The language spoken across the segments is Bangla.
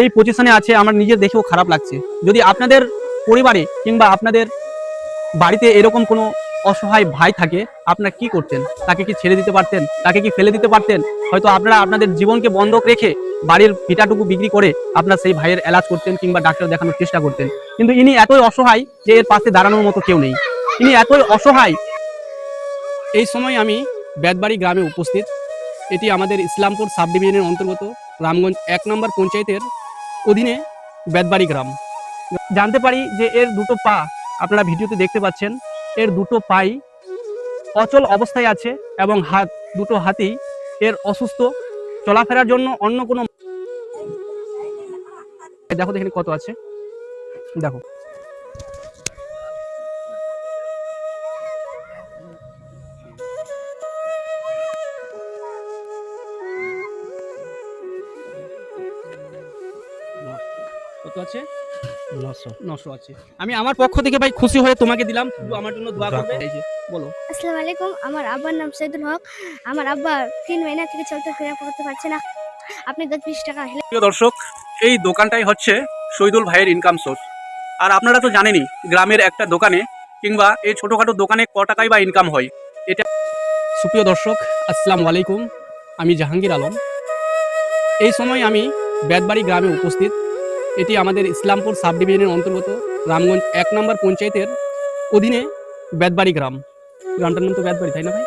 এই পজিশনে আছে, আমার নিজের দেখেও খারাপ লাগছে। যদি আপনাদের পরিবারে কিংবা আপনাদের বাড়িতে এরকম কোনো অসহায় ভাই থাকে, আপনার কি করতেন? তাকে কি ছেড়ে দিতে পারতেন? তাকে কি ফেলে দিতে পারতেন? হয়তো আপনারা আপনাদের জীবনকে বন্ধক রেখে বাড়ির ভিটাটুকু বিক্রি করে আপনার সেই ভাইয়ের এলাজ করতেন কিংবা ডাক্তার দেখানোর চেষ্টা করতেন। কিন্তু ইনি এতই অসহায় যে এর পাশে দাঁড়ানোর মতো কেউ নেই। ইনি এতই অসহায়। এই সময় আমি বেদবাড়ি গ্রামে উপস্থিত। এটি আমাদের ইসলামপুর সাব ডিভিশনের অন্তর্গত। রামগঞ্জ এক নম্বর পঞ্চায়েতের অধীনে বেদবাড়ি গ্রাম। জানতে পারি যে এর দুটো পা আপনারা ভিডিওতে দেখতে পাচ্ছেন। এর দুটো পাই অচল অবস্থায় আছে এবং হাত, দুটো হাতেই এর অসুস্থ। চলাফেরার জন্য অন্য কোনো দেখো দেখেন কত আছে। দেখো। কত আছে? নশো। নশো আছে। আমি আমার পক্ষ থেকে ভাই খুশি হয়ে তোমাকে দিলাম। আমার জন্য দোয়া করবে। এই যে বলো। আসসালামু আলাইকুম। আমার আব্বার নাম সৈদুল হক। আমার আব্বা তিন মহিনা থেকে চলতে ফেরা করতে পারছে না। আপনি দশ বিশ টাকা হেলে প্রিয় দর্শক এই দোকানটাই হচ্ছে শহীদুল ভাইয়ের ইনকাম সোর্স আর আপনারা তো জানেনই গ্রামের একটা দোকানে কিংবা এই ছোটোখাটো দোকানে ক টাকাই বা ইনকাম হয়। এটা সুপ্রিয় দর্শক আসসালামু আলাইকুম। আমি জাহাঙ্গীর আলম। এই সময় আমি বেদবাড়ি গ্রামে উপস্থিত। এটি আমাদের ইসলামপুর সাব ডিভিশনের অন্তর্গত রামগঞ্জ এক নম্বর পঞ্চায়েতের অধীনে বেদবাড়ি গ্রাম। গ্রামটার নাম তো বেদবাড়ি তাই না ভাই?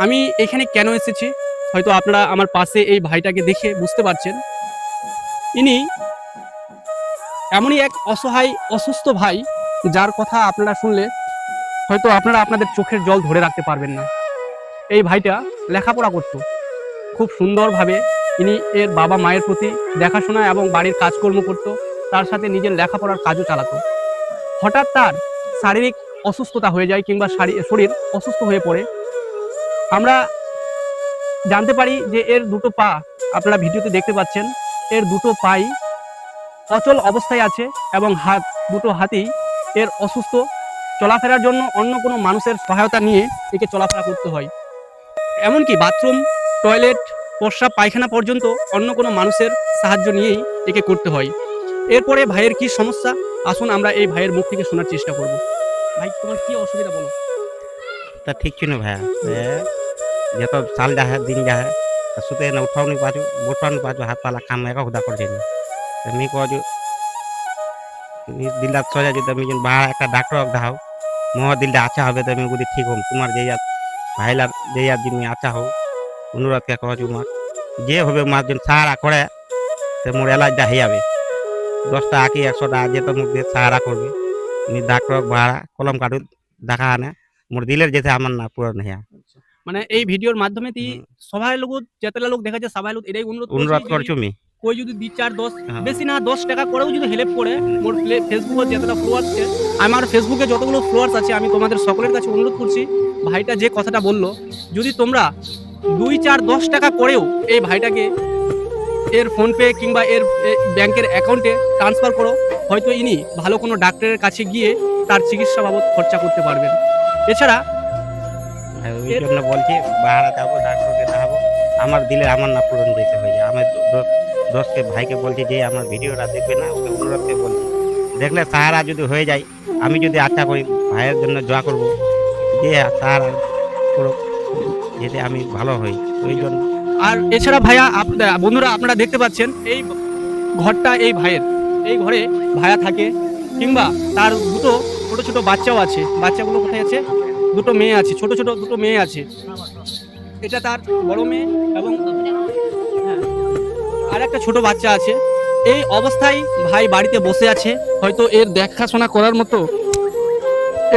আমি এখানে কেন এসেছি? হয়তো আপনারা আমার পাশে এই ভাইটাকে দেখে বুঝতে পারছেন। ইনি এমনই এক অসহায়, অসুস্থ ভাই, যার কথা আপনারা শুনলে হয়তো আপনারা আপনাদের চোখের জল ধরে রাখতে পারবেন না। এই ভাইটা লেখাপড়া করত। খুব সুন্দরভাবে ইনি এর বাবা মায়ের প্রতি দেখাশোনা এবং বাড়ির কাজকর্ম করত, তার সাথে নিজের লেখাপড়ার কাজও চালাতো। হঠাৎ তার শারীরিক অসুস্থতা হয়ে যায় কিংবা শারী- শরীর অসুস্থ হয়ে পড়ে। আমরা জানতে পারি যে এর দুটো পা আপনারা ভিডিওতে দেখতে পাচ্ছেন। এর দুটো পাই অচল অবস্থায় আছে এবং হাত, দুটো হাতেই এর অসুস্থ। চলাফেরার জন্য অন্য কোনো মানুষের সহায়তা নিয়ে একে চলাফেরা করতে হয়। এমনকি বাথরুম, টয়লেট প্রস্রাব পায়খানা পর্যন্ত অন্য কোনো মানুষের সাহায্য নিয়েই একে করতে হয়। এরপরে ভাইয়ের কি সমস্যা? আসুন আমরা এই ভাইয়ের মুখ থেকে শোনার চেষ্টা করব। ভাই, তোমার কি অসুবিধা বলো? তা ঠিক ছিল ভাইয়া। যত সাল যা হ্যাঁ দিন যা হ্যাঁ শুতে না উঠাও নি পাচু বোটাও নি পাচু, হাত পালা কাম একা হুদা করে দিন আমি কজু দিলটা সোজা যদি আমি যখন বাহার একটা ডাক্তার দাও, মহা দিলটা আচ্ছা হবে, তো আমি যদি ঠিক হম। তোমার যে ভাইলার যে যদি আচ্ছা হোক অনুরোধ কে কহ তোমার যে হবে যেন সাহারা করে তো মোর এলাজটা হয়ে যাবে দশটা আঁকি একশোটা যে তো মুখ দিয়ে সাহারা করবে। আমি ডাক্তার ভাড়া কলম কাটু দেখা আনে। মোর দিলের যেতে আমার না পূরণ হইয়া মানে এই ভিডিওর মাধ্যমে তি হুম। সবাই লোক যেতলা লোক দেখা যায় সবাই লোক এটাই অনুরোধ করছি অনুরোধ করছ মি? কই যদি দুই চার দশ হ্যাঁ। বেশি না দশ টাকা করেও যদি হেল্প করে। মোর ফেসবুকে যেতটা ফলোয়ার্স আছে আমার ফেসবুকে যতগুলো ফলোয়ার্স আছে আমি তোমাদের সকলের কাছে অনুরোধ করছি ভাইটা যে কথাটা বলল যদি তোমরা দুই চার দশ টাকা করেও এই ভাইটাকে এর ফোনপে কিংবা এর ব্যাংকের অ্যাকাউন্টে ট্রান্সফার করো। হয়তো ইনি ভালো কোনো ডাক্তারের কাছে গিয়ে তার চিকিৎসা বাবদ খরচা করতে পারবেন। এছাড়া জন্য বলছি বাহারা যাব ডাক্তারকে দেখাবো আমার দিলে আমার না পূরণ দিতে হয়ে। যায় আমি দো- দোস্তকে ভাইকে বলছি, যে আমার ভিডিওটা দেখবে না, ওকে অনুরোধকে বলছি। দেখলে সাহারা যদি হয়ে যায়, আমি যদি আশা করি, ভাইয়ের জন্য দোয়া করব। যে সাহারা করো যেতে আমি ভালো হই। ওই জন্য। আর এছাড়া ভাইয়া বন্ধুরা আপনারা দেখতে পাচ্ছেন এই ঘরটা এই ভাইয়ের। এই ঘরে ভাইয়া থাকে কিংবা তার দুটো ছোট ছোট বাচ্চাও আছে। বাচ্চাগুলো কোথায় আছে? দুটো মেয়ে আছে ছোট ছোট দুটো মেয়ে আছে। এটা তার বড় মেয়ে এবং হ্যাঁ, আর একটা ছোট বাচ্চা আছে। এই অবস্থায় ভাই বাড়িতে বসে আছে। হয়তো এর দেখাশোনা করার মতো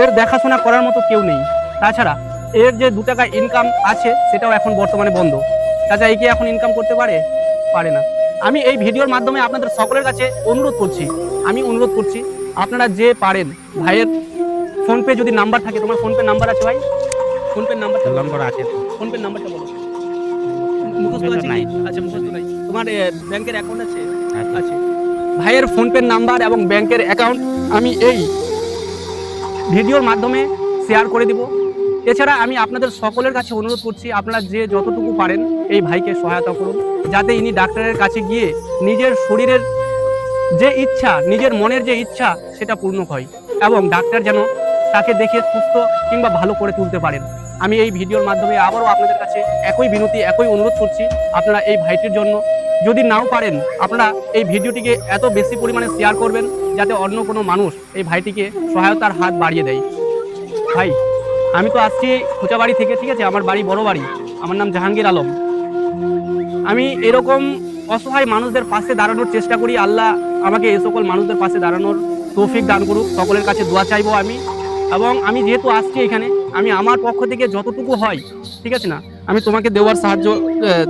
এর দেখাশোনা করার মতো কেউ নেই। তাছাড়া এর যে দু টাকা ইনকাম আছে সেটাও এখন বর্তমানে বন্ধ। চাচা এই কি এখন ইনকাম করতে পারে? পারে না। আমি এই ভিডিওর মাধ্যমে আপনাদের সকলের কাছে অনুরোধ করছি আমি অনুরোধ করছি আপনারা যে পারেন ভাইয়ের ফোনপে যদি নাম্বার থাকে তোমার ফোনপে নাম্বার আছে ভাই? ফোনপে নাম্বার নাম্বার আছে। ফোনপে নাম্বারটা বলো। মুখস্থ আছে নাই। আচ্ছা মুখস্থ নাই। তোমার ব্যাংকের অ্যাকাউন্ট আছে? আছে। আছে। ভাইয়ের ফোনপে নাম্বার এবং ব্যাংকের অ্যাকাউন্ট আমি এই ভিডিওর মাধ্যমে শেয়ার করে দিব। এছাড়া আমি আপনাদের সকলের কাছে অনুরোধ করছি, আপনারা যে যতটুকু পারেন এই ভাইকে সহায়তা করুন, যাতে ইনি ডাক্তারের কাছে গিয়ে নিজের শরীরের যে ইচ্ছা, নিজের মনের যে ইচ্ছা, সেটা পূর্ণ হয় এবং ডাক্তার যেন তাকে দেখে সুস্থ কিংবা ভালো করে তুলতে পারেন। আমি এই ভিডিওর মাধ্যমে আবারও আপনাদের কাছে একই বিনতি, একই অনুরোধ করছি, আপনারা এই ভাইটির জন্য যদি নাও পারেন, আপনারা এই ভিডিওটিকে এত বেশি পরিমাণে শেয়ার করবেন, যাতে অন্য কোনো মানুষ এই ভাইটিকে সহায়তার হাত বাড়িয়ে দেয়। ভাই আমি তো আসছি খোঁচাবাড়ি থেকে, ঠিক আছে? আমার বাড়ি বড় বাড়ি। আমার নাম জাহাঙ্গীর আলম। আমি এরকম অসহায় মানুষদের পাশে দাঁড়ানোর চেষ্টা করি। আল্লাহ আমাকে এই সকল মানুষদের পাশে দাঁড়ানোর তৌফিক দান করুক। সকলের কাছে দোয়া চাইব আমি। এবং আমি যেহেতু আসছি এখানে, আমি আমার পক্ষ থেকে যতটুকু হয়, ঠিক আছে না? আমি তোমাকে দেওয়ার সাহায্য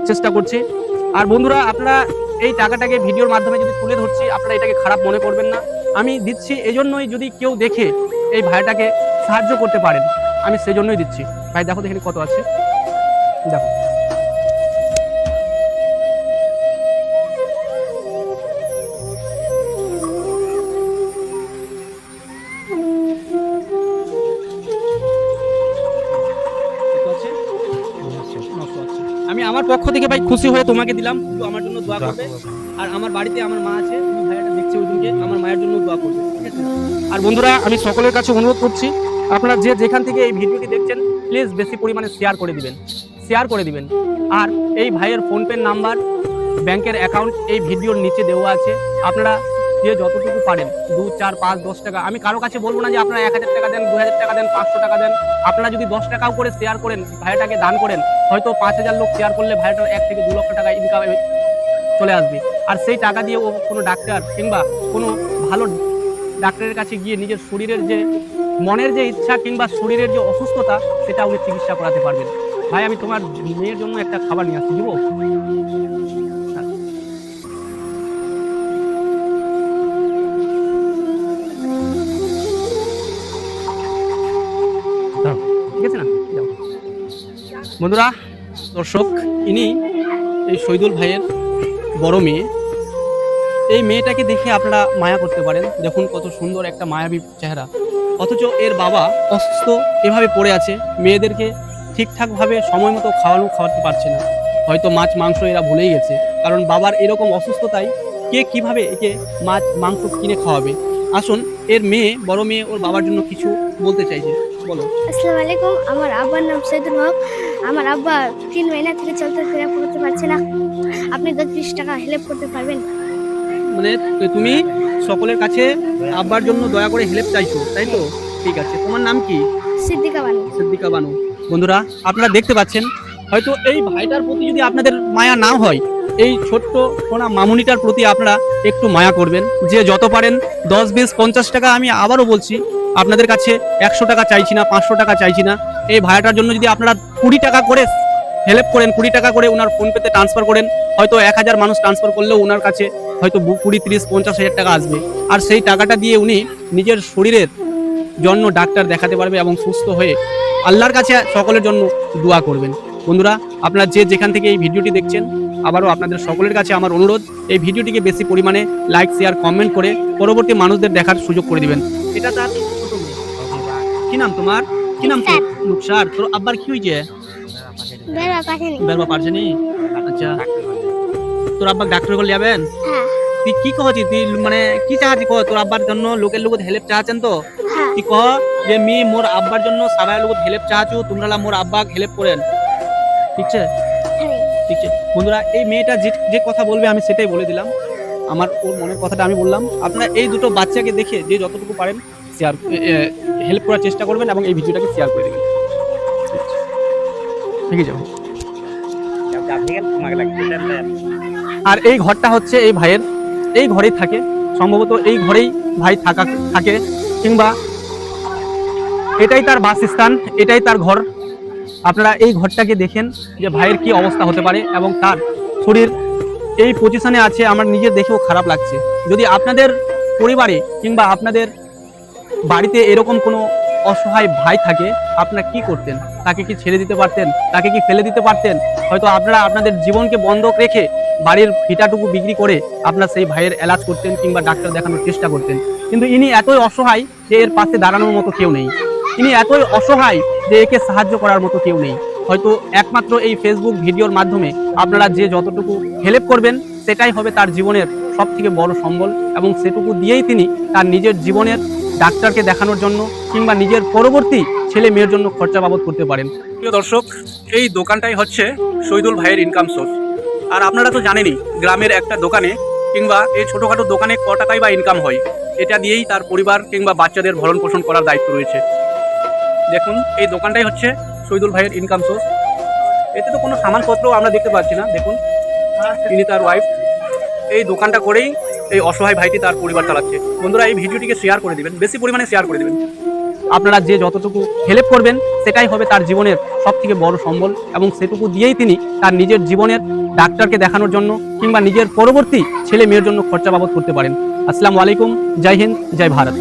চেষ্টা করছি। আর বন্ধুরা, আপনারা এই টাকাটাকে ভিডিওর মাধ্যমে যদি তুলে ধরছি, আপনারা এটাকে খারাপ মনে করবেন না। আমি দিচ্ছি এই জন্যই যদি কেউ দেখে এই ভাইটাকে সাহায্য করতে পারেন। আমি সেই জন্যই দিচ্ছি। ভাই দেখো এখানে কত আছে। দেখো। আমি আমার পক্ষ থেকে ভাই খুশি হয়ে তোমাকে দিলাম। আমার জন্য দোয়া করবে। আর আমার বাড়িতে আমার মা আছে তুমি ভাইয়াটা দেখছে ওই দিনকে আমার মায়ের জন্য দোয়া করবে। ঠিক আছে? আর বন্ধুরা আমি সকলের কাছে অনুরোধ করছি আপনারা যে যেখান থেকে এই ভিডিওটি দেখছেন প্লিজ বেশি পরিমাণে শেয়ার করে দিবেন। শেয়ার করে দিবেন। আর এই ভাইয়ের ফোনপে নাম্বার, ব্যাংকের অ্যাকাউন্ট এই ভিডিওর নিচে দেওয়া আছে। আপনারা যে যতটুকু পারেন, দু, চার, পাঁচ, দশ টাকা। আমি কারও কাছে বলব না যে আপনারা এক হাজার টাকা দেন, দু হাজার টাকা দেন, পাঁচশো টাকা দেন। আপনারা যদি দশ টাকাও করে শেয়ার করেন ভাইয়াটাকে দান করেন, হয়তো পাঁচ হাজার লোক শেয়ার করলে ভাইয়াটার এক থেকে দু লক্ষ টাকা ইনকাম চলে আসবে। আর সেই টাকা দিয়ে ও কোনো ডাক্তার কিংবা কোনো ভালো ডাক্তারের কাছে গিয়ে নিজের শরীরের যে মনের যে ইচ্ছা কিংবা শরীরের যে অসুস্থতা, সেটা উনি চিকিৎসা করাতে পারবেন। ভাই, আমি তোমার মেয়ের জন্য একটা খাবার নিয়ে আসছি, দিব? ঠিক আছে না? বন্ধুরা, দর্শক, ইনি এই শহীদুল ভাইয়ের বড় মেয়ে। এই মেয়েটাকে দেখে আপনারা মায়া করতে পারেন। দেখুন কত সুন্দর একটা মায়াবী চেহারা। অথচ এর বাবা অসুস্থ এভাবে পড়ে আছে মেয়েদেরকে ঠিকঠাকভাবে সময় মতো খাওয়ানো খাওয়াতে পারছে না। হয়তো মাছ মাংস এরা ভুলেই গেছে কারণ বাবার এরকম অসুস্থতায় কে কীভাবে একে মাছ মাংস কিনে খাওয়াবে? আসুন এর মেয়ে বড় মেয়ে ওর বাবার জন্য কিছু বলতে চাইছে বলো। আসসালামু আলাইকুম আমার আব্বার নাম সৈদুল হক। আমার আব্বা তিন মহিনা থেকে চলতে ফেরা করতে পারছে না। আপনি দশ বিশ টাকা হেল্প করতে পারবেন। মানে তুমি সকলের কাছে আব্বার জন্য দয়া করে হেল্প চাইছো তাই তো? ঠিক আছে তোমার নাম কি? সিদ্দিকা বানু। সিদ্দিকা বানু। বন্ধুরা আপনারা দেখতে পাচ্ছেন হয়তো এই ভাইটার প্রতি যদি আপনাদের মায়া না হয় এই ছোট্ট সোনা মামুনিটার প্রতি আপনারা একটু মায়া করবেন। যে যত পারেন দশ বিশ পঞ্চাশ টাকা আমি আবারও বলছি আপনাদের কাছে একশো টাকা চাইছি না পাঁচশো টাকা চাইছি না। এই ভাইটার জন্য যদি আপনারা কুড়ি টাকা করে হেল্প করেন কুড়ি টাকা করে ওনার ফোনপেতে ট্রান্সফার করেন হয়তো এক হাজার মানুষ ট্রান্সফার করলেও ওনার কাছে হয়তো কুড়ি তিরিশ পঞ্চাশ হাজার টাকা আসবে। আর সেই টাকাটা দিয়ে উনি নিজের শরীরের জন্য ডাক্তার দেখাতে পারবে এবং সুস্থ হয়ে আল্লাহর কাছে সকলের জন্য দোয়া করবেন। বন্ধুরা আপনারা যে যেখান থেকে এই ভিডিওটি দেখছেন আবারও আপনাদের সকলের কাছে আমার অনুরোধ এই ভিডিওটিকে বেশি পরিমাণে লাইক শেয়ার কমেন্ট করে পরবর্তী মানুষদের দেখার সুযোগ করে দিবেন। এটা তার ছোট কি নাম তোমার? কি নাম তোর? নুকসার। তোর আব্বার কি হয়েছে? বেরবা আচ্ছা। তোর আব্বা ডাক্তার যাবেন? হ্যাঁ। তুই কি কহছি তুই মানে কি চাহাছি কহ তোর আব্বার জন্য লোকের লোক হেল্প চাহাছেন তো? হ্যাঁ। তুই কহ যে মি মোর আব্বার জন্য লোক হেল্প চাহাছু তোমরা মোর আব্বা হেল্প করেন। ঠিক আছে? হ্যাঁ। ঠিক আছে। বন্ধুরা এই মেয়েটা যে যে কথা বলবে আমি সেটাই বলে দিলাম। আমার ওর মনের কথাটা আমি বললাম। আপনারা এই দুটো বাচ্চাকে দেখে যে যতটুকু পারেন শেয়ার হেল্প করার চেষ্টা করবেন এবং এই ভিডিওটাকে শেয়ার করে দেবেন। ঠিক আছে আর এই ঘরটা হচ্ছে এই ভাইয়ের। এই ঘরেই থাকে। সম্ভবত এই ঘরেই ভাই থাকা থাকে কিংবা এটাই তার বাসস্থান, এটাই তার ঘর। আপনারা এই ঘরটাকে দেখেন যে ভাইয়ের কি অবস্থা হতে পারে এবং তার শরীর এই পজিশনে আছে, আমার নিজের দেখেও খারাপ লাগছে। যদি আপনাদের পরিবারে কিংবা আপনাদের বাড়িতে এরকম কোনো অসহায় ভাই থাকে, আপনারা কি করতেন? তাকে কি ছেড়ে দিতে পারতেন? তাকে কি ফেলে দিতে পারতেন? হয়তো আপনারা আপনাদের জীবনকে বন্ধক রেখে বাড়ির ফিটাটুকু বিক্রি করে আপনার সেই ভাইয়ের এলাজ করতেন কিংবা ডাক্তার দেখানোর চেষ্টা করতেন। কিন্তু ইনি এতই অসহায় যে এর পাশে দাঁড়ানোর মতো কেউ নেই। ইনি এতই অসহায় যে একে সাহায্য করার মতো কেউ নেই। হয়তো একমাত্র এই ফেসবুক ভিডিওর মাধ্যমে আপনারা যে যতটুকু হেল্প করবেন, সেটাই হবে তার জীবনের সবথেকে বড় সম্বল এবং সেটুকু দিয়েই তিনি তার নিজের জীবনের ডাক্তারকে দেখানোর জন্য কিংবা নিজের পরবর্তী ছেলে মেয়ের জন্য খরচা বাবদ করতে পারেন। প্রিয় দর্শক, এই দোকানটাই হচ্ছে শহীদুল ভাইয়ের ইনকাম সোর্স আর আপনারা তো জানেনই, গ্রামের একটা দোকানে কিংবা এই ছোটোখাটো দোকানে ক টাকাই বা ইনকাম হয়। এটা দিয়েই তার পরিবার কিংবা বাচ্চাদের ভরণ পোষণ করার দায়িত্ব রয়েছে। দেখুন, এই দোকানটাই হচ্ছে শহীদুল ভাইয়ের ইনকাম সোর্স এতে তো কোনো সামানপত্র আমরা দেখতে পাচ্ছি না। দেখুন, তিনি তার ওয়াইফ এই দোকানটা করেই এই অসহায় ভাইটি তার পরিবার চালাচ্ছে। বন্ধুরা, এই ভিডিওটিকে শেয়ার করে দিবেন, বেশি পরিমাণে শেয়ার করে দিবেন। আপনারা যে যতটুকু হেল্প করবেন, সেটাই হবে তার জীবনের সব থেকে বড় সম্বল এবং সেটুকু দিয়েই তিনি তার নিজের জীবনের ডাক্তারকে দেখানোর জন্য কিংবা নিজের পরবর্তী ছেলে মেয়ের জন্য খরচা বাবদ করতে পারেন। আসসালামু আলাইকুম, জয় হিন্দ, জয় ভারত।